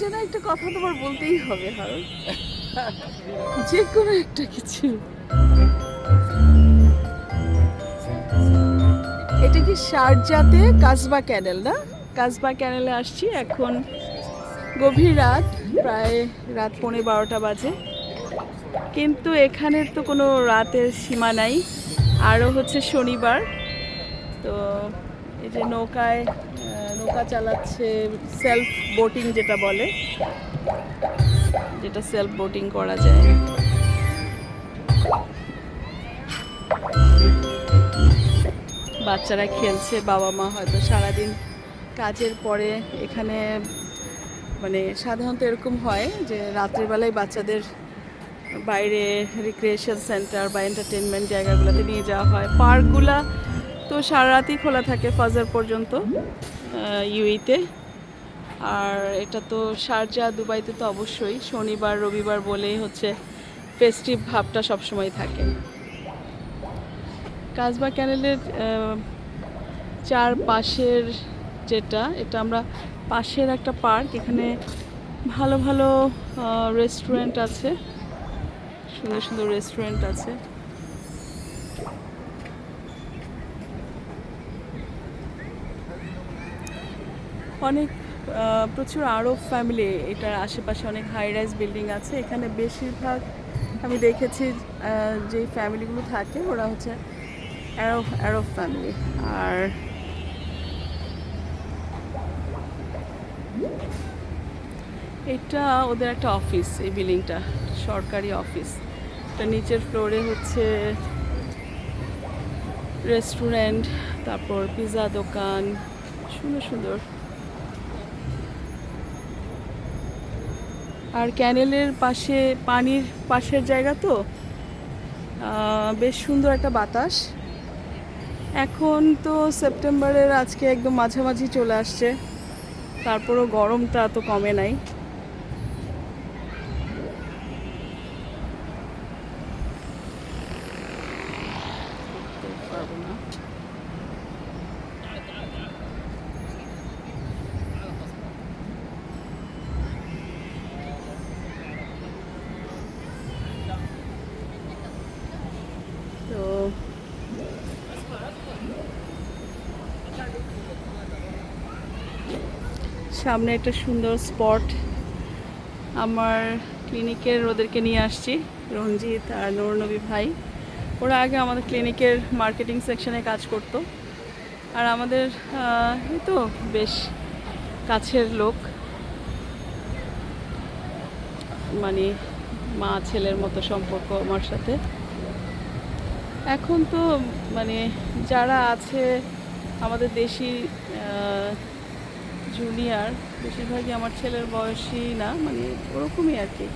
একটা না একটা কথা তোমার বলতেই হবে, হারুন। যে কোনো একটা কিছু। এটা কি শারজাতে কাসবা ক্যানেল না? কাসবা ক্যানেলে আসছি এখন গভীর রাত, প্রায় রাত পৌনে বারোটা বাজে। কিন্তু এখানে তো কোনো রাতের সীমা নাই, আরও হচ্ছে শনিবার। তো এই যে নৌকায় নৌকা চালাচ্ছে সেলফ বোটিং যেটা বলে। যেটা সেলফ বোটিং করা যায়। বাচ্চারা খেলছে, বাবা মা হয়তো সারাদিন কাজের পরে এখানে মানে সাধারণত এরকম হয় যে রাত্রিবেলায় বাচ্চাদের বাইরে রিক্রিয়েশন সেন্টার বা এন্টারটেনমেন্ট জায়গাগুলোতে নিয়ে যাওয়া হয়। পার্কগুলা তো সারা রাতই খোলা থাকে ফাজার পর্যন্ত। ইউইতে আর এটা তো শারজা দুবাইতে তো অবশ্যই। শনিবার, রবিবার বলেই হচ্ছে ফেস্টিভ ভাবটা সবসময় থাকে। কাজবা ক্যানেলের চার পাশের যেটা, এটা আমরা পাশের একটা পার্ক, এখানে ভালো ভালো রেস্টুরেন্ট আছে। সুন্দর সুন্দর রেস্টুরেন্ট আছে। অনেক প্রচুর আরব ফ্যামিলি এটার আশেপাশে অনেক হাই রাইজ বিল্ডিং আছে। এখানে বেশিরভাগ আমি দেখেছি আহ, যে ফ্যামিলিগুলো থাকে ওরা হচ্ছে অ্যারব অ্যারব ফ্যামিলি আর এটা ওদের একটা অফিস এই বিল্ডিংটা সরকারি অফিস এটা নিচের ফ্লোরে হচ্ছে রেস্টুরেন্ট তারপর পিৎজা দোকান সুন্দর সুন্দর। আর ক্যানেলের পাশে, পানির পাশের জায়গা তো বেশ সুন্দর একটা বাতাস। এখন তো সেপ্টেম্বরের আজকে একদম মাঝামাঝি চলে আসছে, তারপরও গরমটা তো কমে নাই তো সামনে একটা সুন্দর স্পট। আমার ক্লিনিকের ওদেরকে নিয়ে আসছি, রঞ্জিত আর নূরনবী ভাই। ওরা আগে আমাদের ক্লিনিকের মার্কেটিং সেকশনে কাজ করতো। আর আমাদের এই তো বেশ কাছের লোক। মানে মা, ছেলের মতো সম্পর্ক আমার সাথে। এখন তো মানে যারা আছে আমাদের দেশি জুনিয়র বেশিরভাগই আমার ছেলের বয়সী না মানে ওরকমই আর কি।